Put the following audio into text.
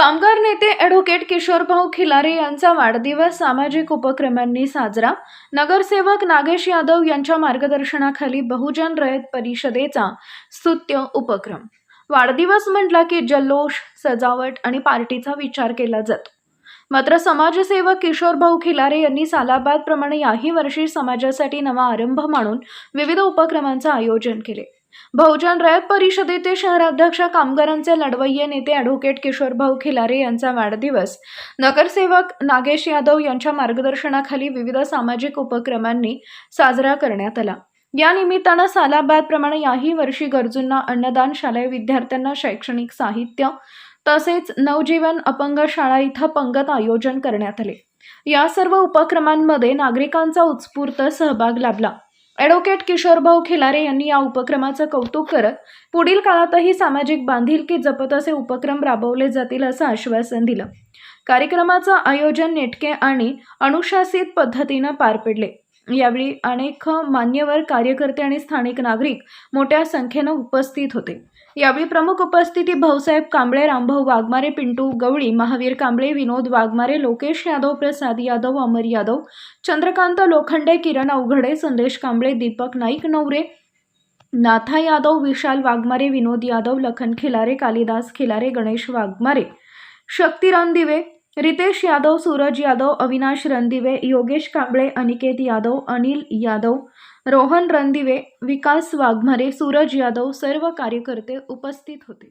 कामगार नेते ॲडव्होकेट किशोरभाऊ खिलारे यांचा वाढदिवस सामाजिक उपक्रमांनी साजरा. नगरसेवक नागेश यादव यांच्या मार्गदर्शनाखाली बहुजन रयत परिषदेचा स्तुत्य उपक्रम. वाढदिवस म्हटला की जल्लोष सजावट आणि पार्टीचा विचार केला जातो. मात्र समाजसेवक किशोरभाऊ खिलारे यांनी सालाबादप्रमाणे याही वर्षी समाजासाठी नवा आरंभ मानून विविध उपक्रमांचं आयोजन केले. बहुजन रयत परिषदेचे शहराध्यक्ष कामगारांचे लढवय्ये नेते ॲडव्होकेट किशोरभाऊ खिलारे यांचा वाढदिवस. नगरसेवक नागेश यादव यांच्या मार्गदर्शनाखाली विविध सामाजिक उपक्रमांनी साजरा करण्यात आला. या निमित्तानं सालाबादप्रमाणे याही वर्षी गरजूंना अन्नदान शालेय विद्यार्थ्यांना शैक्षणिक साहित्य तसेच नवजीवन अपंग शाळा इथं पंगत आयोजन करण्यात आले. या सर्व उपक्रमांमध्ये नागरिकांचा उत्स्फूर्त सहभाग लाभला. ॲडव्होकेट किशोरभाऊ खिलारे यांनी या उपक्रमाचं कौतुक करत पुढील काळातही सामाजिक बांधिलकी जपत असे उपक्रम राबवले जातील असं आश्वासन दिलं. कार्यक्रमाचं आयोजन नेटके आणि अनुशासित पद्धतीनं पार पडले. यावेळी अनेक मान्यवर कार्यकर्ते आणि स्थानिक नागरिक मोठ्या संख्येनं उपस्थित होते. यावेळी प्रमुख उपस्थिती भाऊसाहेब कांबळे रामभाऊ वाघमारे पिंटू गवळी महावीर कांबळे विनोद वाघमारे लोकेश यादव प्रसाद यादव अमर यादव चंद्रकांत लोखंडे किरण अवघडे संदेश कांबळे दीपक नाईक नवरे नाथा यादव विशाल वाघमारे विनोद यादव लखन खिलारे कालिदास खिलारे गणेश वाघमारे शक्तिराम दिवे रितेश यादव सूरज यादव अविनाश रणदिवे योगेश कांबळे अनिकेत यादव अनिल यादव रोहन रणदिवे विकास वाघमारे सूरज यादव सर्व कार्यकर्ते उपस्थित होते.